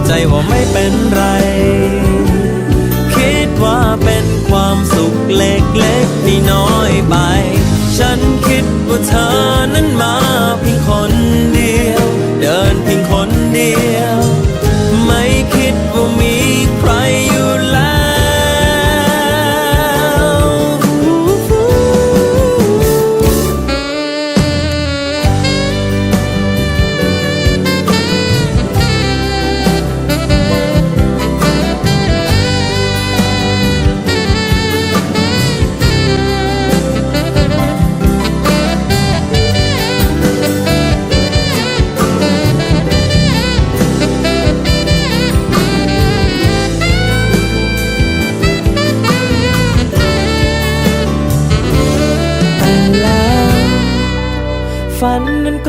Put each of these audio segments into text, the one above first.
อบใจว่าไม่เป็นไร คิดว่าเป็นความสุขเล็กๆที่น้อยไป ฉันคิดว่าเธอ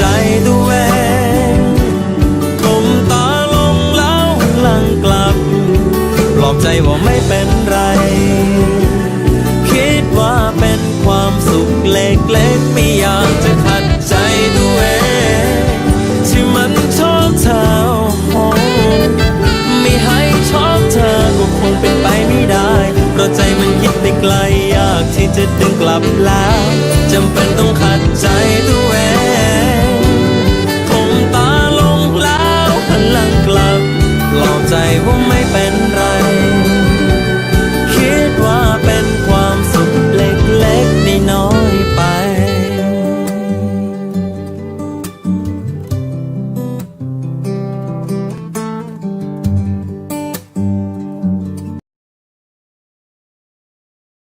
จ ใจว่าไม่เป็นไร คิดว่าเป็นความสุขเล็กๆไม่อยากจะขัดใจตัวเองที่มันชอบเธอโอ้ไม่ให้ชอบเธอก็คงเป็นไปไม่ได้ เพราะใจมันคิดไปไกลอยากที่จะดึงกลับแล้